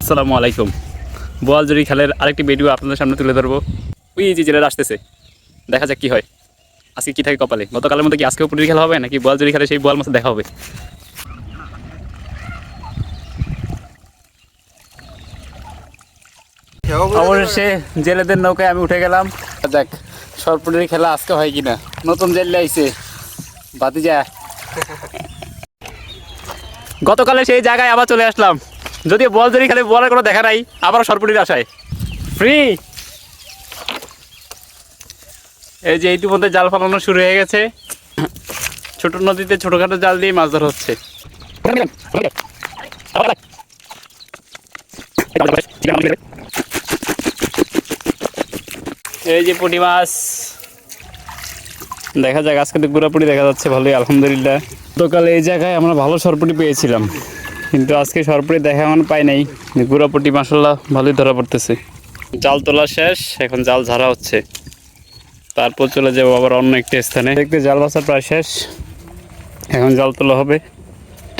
আসসালামু আলাইকুম। বোয়ালজুরি খেলের আরেকটি ভিডিও আপনাদের সামনে তুলে ধরবো। ওই যে জেলেরা আসতেছে। দেখা যাক কি হয়। আজকে কি থাকে কপালে? গতকালের মতো কি আজকেও পুরীর খেলা হবে নাকি বোয়ালজুরি খেলে সেই বোয়াল মাছে দেখা হবে? অবশেষে জেলেদের নৌকায় আমি উঠে গেলাম। দেখ সরপুরের খেলা আজকে হয় কিনা? নতুন জেলে আইছে। বাতিজা গতকালে সেই জায়গায় আবার চলে আসলাম। যদিও বল যদি খেলে বলার কোনো দেখা নাই আবার সরপুরির আশায়। ফ্রি? এই যে ইতিমধ্যে জাল ফালানো শুরু হয়ে গেছে। ছোট নদীতে ছোটখাটো জাল দিয়ে মাছ ধরা হচ্ছে। এই যে পুঁটি মাছ। দেখা যাক, আজকে তো পুরোপুরি দেখা যাচ্ছে ভালোই, আলহামদুলিল্লাহ। গতকাল এই জায়গায় আমরা ভালো সরপুটি পেয়েছিলাম, কিন্তু আজকে সরপুরি দেখা এমন পাই নাই। গুড়াপুটি মাসাল্লাহ ভালোই ধরা পড়তেছে। জাল তোলা শেষ, এখন জাল ঝাড়া হচ্ছে। তারপর চলে যাব আবার অন্য একটি স্থানে। দেখতে জাল বাসা প্রায় শেষ, এখন জাল তোলা হবে।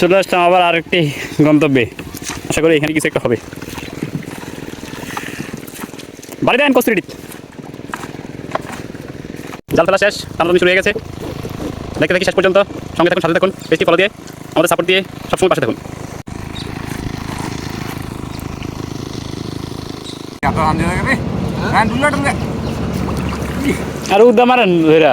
চলে আসলাম আবার আরেকটি গন্তব্যে। আশা করি এখানে কিছু একটা হবে। বাড়ি দেন, কস্তুরি। জাল ফেলা শেষ টানা শুরু হয়ে গেছে। দেখতে দেখি শেষ পর্যন্ত। সঙ্গে থাকুন, সাথে থাকুন বেশি ফলো দিয়ে আমাদের সাপোর্ট দিয়ে সবসময় পাশে থাকুন। আর উদ্দা মারেন ধৈরা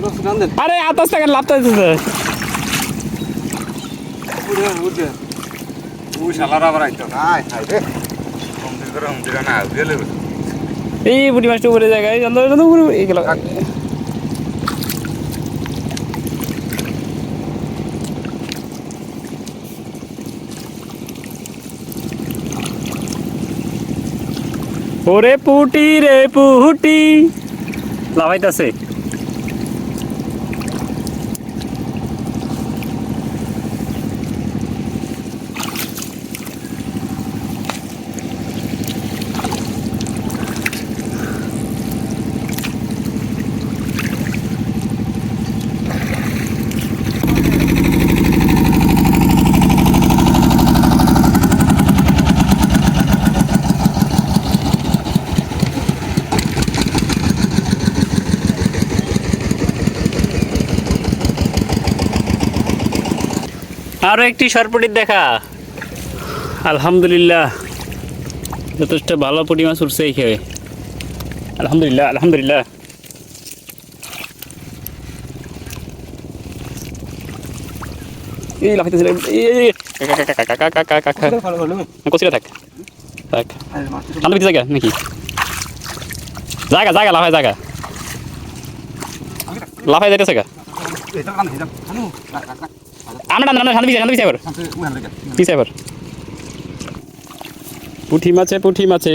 আরে আতাস থেকে লাভ উঠে এই পুঁটি মাছটা উপরে জায়গায় উপরে এইগুলো ওরে পুটি রে পুটি। লাভাইতাছে। আরও একটি সরপুটির দেখা। আলহামদুলিল্লাহ। যথেষ্ট ভালো পুঁটি মাছ উঠছে এই খেয়ে। আলহামদুলিল্লাহ আলহামদুলিল্লাহ। এই লাফাইতেছিল এই জায়গা নাকি? জায়গা জায়গা জায়গা। গা। আমরা আমরা ভিজে এবার পুঠি মাছে পুঠি মাছে।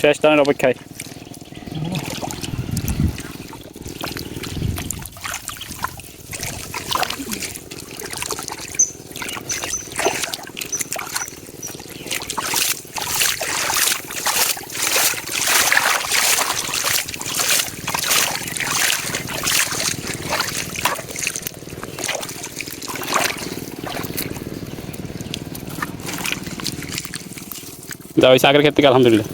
শেষ টানের অপেক্ষায়। যা হয়েছে আগের ক্ষেত্রে আলহামদুলিল্লাহ।